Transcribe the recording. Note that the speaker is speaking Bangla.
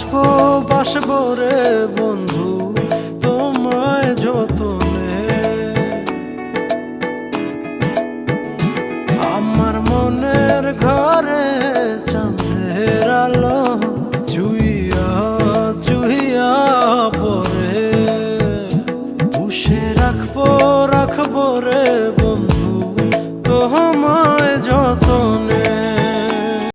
বাসবো বাসবো রে বন্ধু তোমায় যতনে। আমার মনের ঘরে চন্দ্রের আলো জুইয়া জুইয়া পরে পুষে রাখব রাখব রে বন্ধু তোমায়